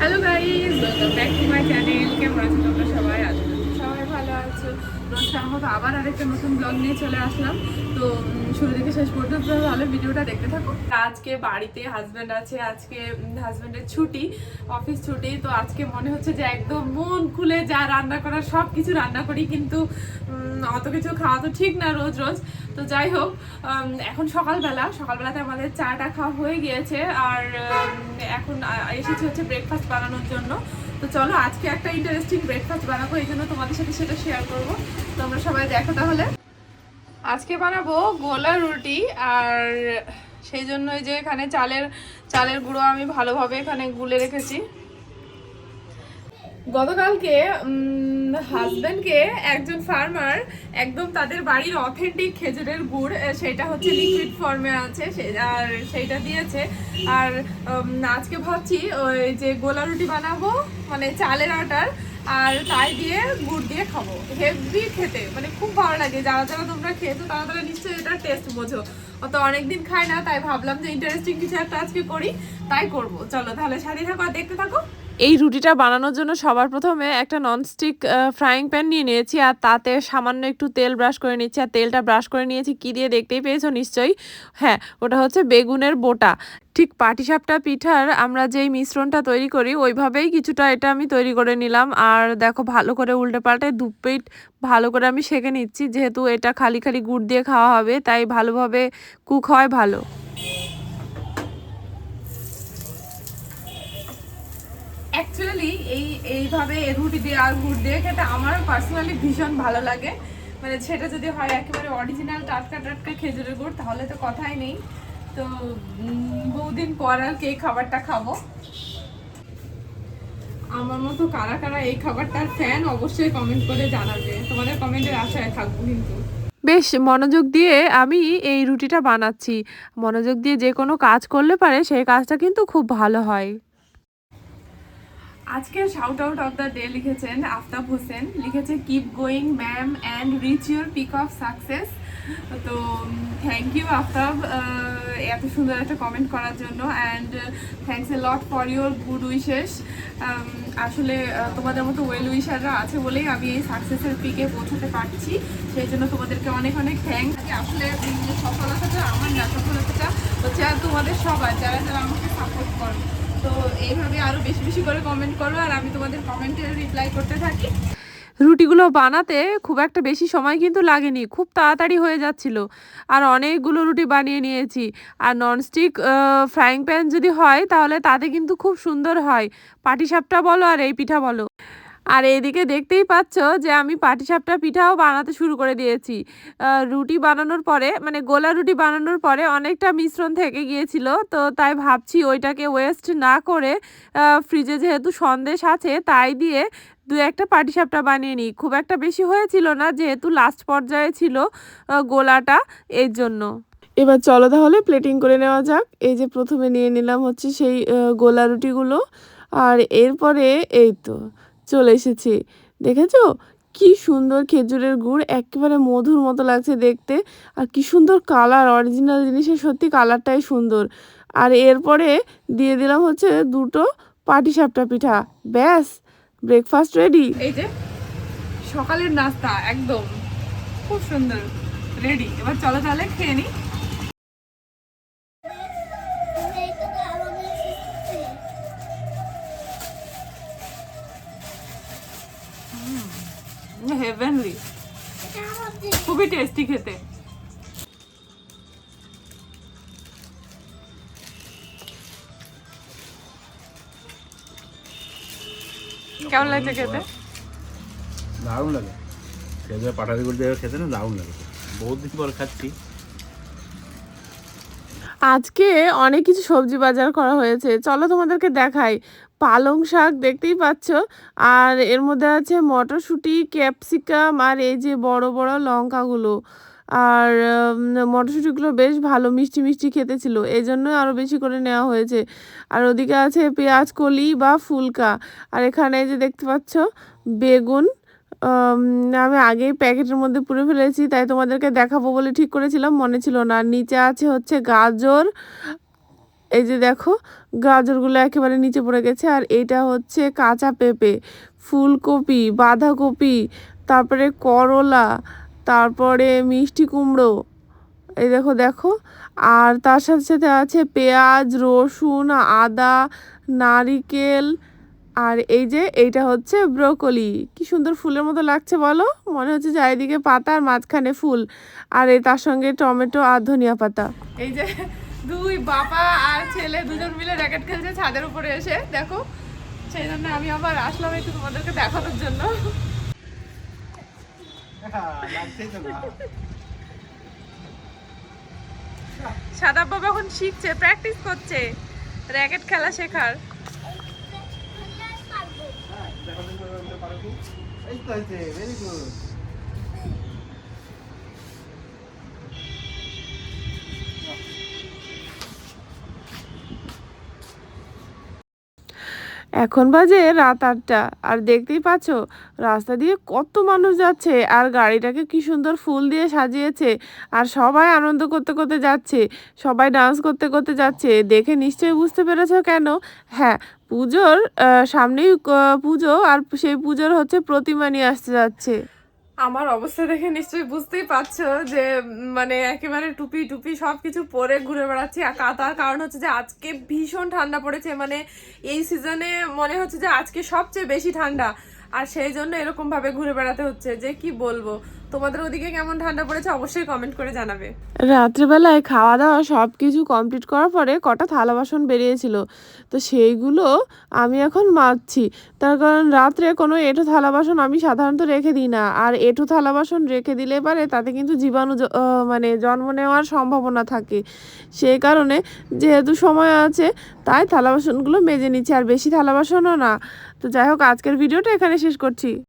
Hello guys welcome back to my channel কেমন আছো তোমরা সবাই? আছো ভালো আছো? রোজকার মতো আবার আরেকটা নতুন ব্লগ নিয়ে চলে আসলাম। তো শুরু থেকে শেষ পর্যন্ত ভালো ভিডিওটা দেখতে থাকো। আজকে বাড়িতে হাজব্যান্ড আছে, আজকে হাজব্যান্ডের ছুটি অফিস ছুটি, তো আজকে মনে হচ্ছে যে একদম মন খুলে যা রান্না করার সব কিছু রান্না করি, কিন্তু অত কিছু খাওয়া তো ঠিক না রোজ রোজ। তো যাই হোক এখন সকালবেলা, সকালবেলাতে আমাদের চাটা খাওয়া হয়ে গিয়েছে, আর এখন এসেছি হচ্ছে ব্রেকফাস্ট বানানোর জন্য। তো চলো, আজকে একটা ইন্টারেস্টিং ব্রেকফাস্ট বানাবো, এই জন্য তোমাদের সাথে সেটা শেয়ার করব। তোমরা সবাই দেখো তাহলে। আজকে বানাবো গোলা রুটি, আর সেই জন্য যে এখানে চালের চালের গুঁড়ো আমি ভালোভাবে এখানে গুলে রেখেছি। গতকালকে হাজবেন্ডকে একজন ফার্মার একদম তাদের বাড়ির অথেন্টিক খেজুরের গুড় সেটা হচ্ছে লিকুইড ফর্মে আছে আর সেইটা দিয়েছে। আর আজকে ভাবছি ওই যে গোলা রুটি বানাবো মানে চালের আটার, আর তাই দিয়ে গুড় দিয়ে খাব। হেভি খেতে মানে খুব ভালো লাগে। যারা যারা তোমরা খেয়েছো, তারা তারা নিশ্চয়ই এটার টেস্ট বোঝো। অত অনেকদিন খাই না, তাই ভাবলাম যে ইন্টারেস্টিং কিছু একটা আজকে করি, তাই করব। চলো তাহলে সাথে থাকো আর দেখতে থাকো। এই রুটিটা বানানোর জন্য সবার প্রথমে একটা ননস্টিক ফ্রাইং প্যান নিয়ে নিয়েছি আর তাতে সামান্য একটু তেল ব্রাশ করে নিচ্ছি। আর তেলটা ব্রাশ করে নিয়েছি, কি দিয়ে দেখতেই পেয়েছ নিশ্চয়ই? হ্যাঁ ওটা হচ্ছে বেগুনের বোটা। ঠিক পাটিসাপটা পিঠার আমরা যেই মিশ্রণটা তৈরি করি, ওইভাবেই কিছুটা এটা আমি তৈরি করে নিলাম। আর দেখো, ভালো করে উল্টে পাল্টে দু প্লেট ভালো করে আমি সেঁকে নিচ্ছি। যেহেতু এটা খালি খালি গুড় দিয়ে খাওয়া হবে, তাই ভালোভাবে কুক হয় ভালো। এই, এইভাবে রুটি দিয়ে আর গুড় দিয়ে খেতে আমার পার্সোনালি ভীষণ ভালো লাগে। মানে সেটা যদি হয় একেবারে অরিজিনাল টাটকা টাটকা খেজুরের গুড়, তাহলে তো কথাই নেই। তো বহুদিন পর আর কি এই খাবারটা খাব। আমার মতো কারা কারা এই খাবারটার ফ্যান অবশ্যই কমেন্ট করে জানাবে। তোমাদের কমেন্টের আশায় থাকব কিন্তু। বেশ, মনোযোগ দিয়ে আমি এই রুটিটা বানাচ্ছি। মনোযোগ দিয়ে যে কোনো কাজ করলে পারে, সেই কাজটা কিন্তু খুব ভালো হয়। আজকের shout out of the day লিখেছেন আফতাব হোসেন। লিখেছে keep going ma'am and reach your peak of success তো থ্যাংক ইউ আফতাব এত সুন্দর একটা কমেন্ট করার জন্য and thanks a lot for your good wishes আসলে তোমাদের মতো ওয়েল উইশাররা আছে বলেই আমি এই সাকসেসের পিকে পৌঁছাতে পারছি। সেই জন্য তোমাদেরকে অনেক অনেক থ্যাংক আসলে সফলতাটা আমার না, সফলতাটা হচ্ছে তোমাদের সবার, যারা যারা আমাকে সাপোর্ট করো। এইভাবে আরও বেশি বেশি করে কমেন্ট করো আর আমি তোমাদের কমেন্টে রিপ্লাই করতে থাকি। রুটিগুলো বানাতে খুব একটা বেশি সময় কিন্তু লাগেনি, খুব তাড়াতাড়ি হয়ে যাচ্ছিল। আর অনেকগুলো রুটি বানিয়ে নিয়েছি। আর ননস্টিক ফ্রাইং প্যান যদি হয় তাহলে তাতে কিন্তু খুব সুন্দর হয়। পাটিসাপটা বলো আর এই পিঠা বলো। আর এইদিকে দেখতেই পাচ্ছ যে আমি পাটিসাপটা পিঠাও বানাতে শুরু করে দিয়েছি। রুটি বানানোর পরে মানে গোলা রুটি বানানোর পরে অনেকটা মিশ্রণ থেকে গিয়েছিল, তো তাই ভাবছি ওইটাকে ওয়েস্ট না করে ফ্রিজে যেহেতু সন্দেশ আছে, তাই দিয়ে দু একটা পাটিসাপটা বানিয়ে নিই। খুব একটা বেশি হয়েছিল না, যেহেতু লাস্ট পর্যায়ে ছিল গোলাটা এর জন্য। এবার চলো তাহলে প্লেটিং করে নেওয়া যাক। এই যে প্রথমে নিয়ে নিলাম হচ্ছে সেই গোলা রুটিগুলো। আর এরপরে এই তো। চলে এসেছি। দেখেছ? কি সুন্দর খেজুরের গুড়, একেবারে মধুর মতো লাগছে দেখতে। আর কি সুন্দর কালার অরিজিনাল জিনিসের সত্যি কালারটাই সুন্দর। আর এরপরে দিয়ে দিলাম হচ্ছে দুটো পাটিসাপটা পিঠা। ব্যাস ব্রেকফাস্ট রেডি এই যে, সকালের নাস্তা, একদম। খুব সুন্দর রেডি এবার চলো তাহলে খেয়ে নি। খুবই টেস্টি খেতে। কেমন লাগছে খেতে? দারুণ লাগে। খেতে পাটারি করে দিয়ে খেতে না দারুণ লাগে। বহুত দিন পর খাচ্ছি। আজকে অনেক কিছু সবজি বাজার করা হয়েছে। চলো তোমাদেরকে দেখাই। পালং শাক দেখতেই পাচ্ছ। আর এর মধ্যে আছে মটরশুঁটি, ক্যাপসিকাম আর এই যে বড় বড় লঙ্কাগুলো। আর মটরশুঁটিগুলো বেশ ভালো মিষ্টি মিষ্টি খেতে ছিল। এই জন্য আরও বেশি করে নেওয়া হয়েছে। আর ওদিকে আছে পেঁয়াজ, কলি বা ফুলকা। আর এখানে যে দেখতে পাচ্ছ, বেগুন আমি আগেই প্যাকেটের মধ্যে পুরে ফেলেছি, তাই তোমাদেরকে দেখাবো বলে ঠিক করেছিলাম, মনে ছিল না। নিচে আছে হচ্ছে গাজর এই যে দেখো, গাজরগুলো একেবারে নিচে পড়ে গেছে, আর এটা হচ্ছে কাঁচা পেঁপে, ফুলকপি, বাঁধাকপি, তারপরে করলা, তারপরে মিষ্টি কুমড়ো, এই দেখো দেখো, আর তার সাথে সাথে আছে পেঁয়াজ, রসুন, আদা, নারিকেল, আর এই যে এইটা হচ্ছে ব্রোকলি। কি সুন্দর ফুলের মতো লাগছে বলো, মনে হচ্ছে চারিদিকে পাতা আর মাঝখানে ফুল, আর এই তার সঙ্গে টমেটো আর ধনিয়া পাতা। এই যে দুই বাবা আর ছেলে দুজন মিলে র্যাকেট খেলছে ছাদের উপরে এসে। দেখো সেই জন্য আমি আবার আসলাম একটু তোমাদেরকে দেখানোর জন্য। সাদা বাবা এখন শিখছে প্র্যাকটিস করছে র্যাকেট খেলা শেখার। এখন বাজে রাত আটটা। আর দেখতেই পাচ্ছ, রাস্তা দিয়ে কত মানুষ যাচ্ছে, আর গাড়িটাকে কি সুন্দর ফুল দিয়ে সাজিয়েছে, আর সবাই আনন্দ করতে করতে যাচ্ছে, সবাই ডান্স করতে করতে যাচ্ছে। দেখে নিশ্চয়ই বুঝতে পেরেছ কেন? হ্যাঁ পুজোর সামনেই পুজো, আর সেই পুজোর হচ্ছে প্রতিমা নিয়ে আসতে যাচ্ছে। আমার অবস্থা দেখে নিশ্চয়ই বুঝতেই পারছ যে মানে একেবারে টুপি টুপি সব কিছু পরে ঘুরে বেড়াচ্ছি। আর কাতার কারণ হচ্ছে যে আজকে ভীষণ ঠান্ডা পড়েছে মানে এই সিজনে মনে হচ্ছে যে আজকে সবচেয়ে বেশি ঠান্ডা। আর সেই জন্য এরকমভাবে ঘুরে বেড়াতে হচ্ছে, যে কি বলব? তোমাদের ওদিকে কেমন ঠান্ডা পড়েছে অবশ্যই কমেন্ট করে জানাবে। রাত্রেবেলায় খাওয়া দাওয়া সব কিছু কমপ্লিট করার পরে কটা থালা বাসন বেরিয়েছিল। তো সেইগুলো আমি এখন মাজছি। তার কারণ রাত্রে কোনো এঁঠো থালা বাসন আমি সাধারণত রেখে দিই না। আর এঁঠো থালা বাসন রেখে দিলে পারে তাতে কিন্তু জীবাণু মানে জন্ম নেওয়ার সম্ভাবনা থাকে। সেই কারণে যেহেতু সময় আছে, তাই থালা বাসনগুলো মেজে নিচ্ছি। আর বেশি থালা বাসনও না। তো যাই হোক, আজকের ভিডিওটা এখানে শেষ করছি।